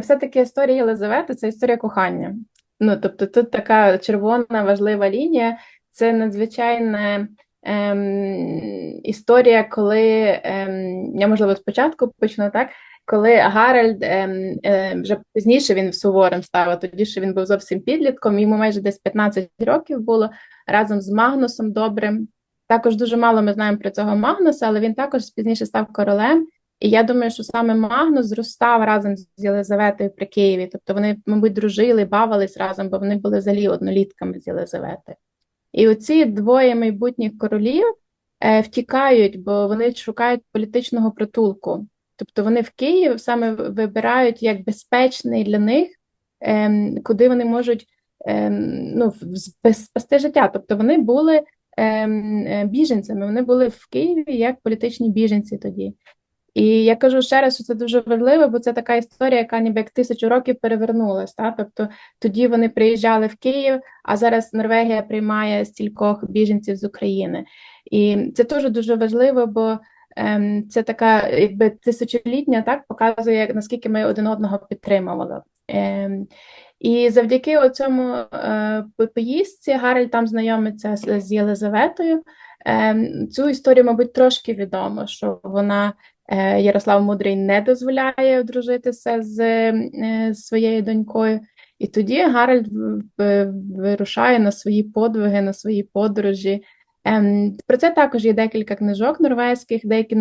все-таки історія Єлизавети це історія кохання. Ну, тобто, тут така червона важлива лінія, це надзвичайна ем, історія, коли ем, я можливо спочатку почну так. Коли Гаральд ем, ем, вже пізніше він суворим став, а тоді ще він був зовсім підлітком, йому майже десь 15 років було разом з Магнусом Добрим. Також дуже мало ми знаємо про цього Магнуса, але він також пізніше став королем. І я думаю, що саме Магнус зростав разом з Єлизаветою при Києві. Тобто вони, мабуть, дружили, бавились разом, бо вони були взагалі однолітками з Єлизаветою. І оці двоє майбутніх королів е, втікають, бо вони шукають політичного притулку. Тобто вони в Київ саме вибирають як безпечний для них, е, куди вони можуть е, ну, спасти життя. Тобто вони були ем, е, біженцями, вони були в Києві як політичні біженці тоді. І я кажу ще раз, що це дуже важливо, бо це така історія, яка ніби як тисячу років перевернулась. Та? Тобто тоді вони приїжджали в Київ, а зараз Норвегія приймає стількох біженців з України. І це теж дуже важливо, бо ем, це така якби тисячолітня, так показує, наскільки ми один одного підтримували. Ем, і завдяки цьому е, поїздці Гарель там знайомиться з, з Єлизаветою. Ем, цю історію, мабуть, трошки відомо, що вона Ярослав Мудрий не дозволяє одружитися з е, своєю донькою. І тоді Гаральд вирушає на свої подвиги, на свої подорожі. Ем, про це також є декілька книжок норвезьких, деякі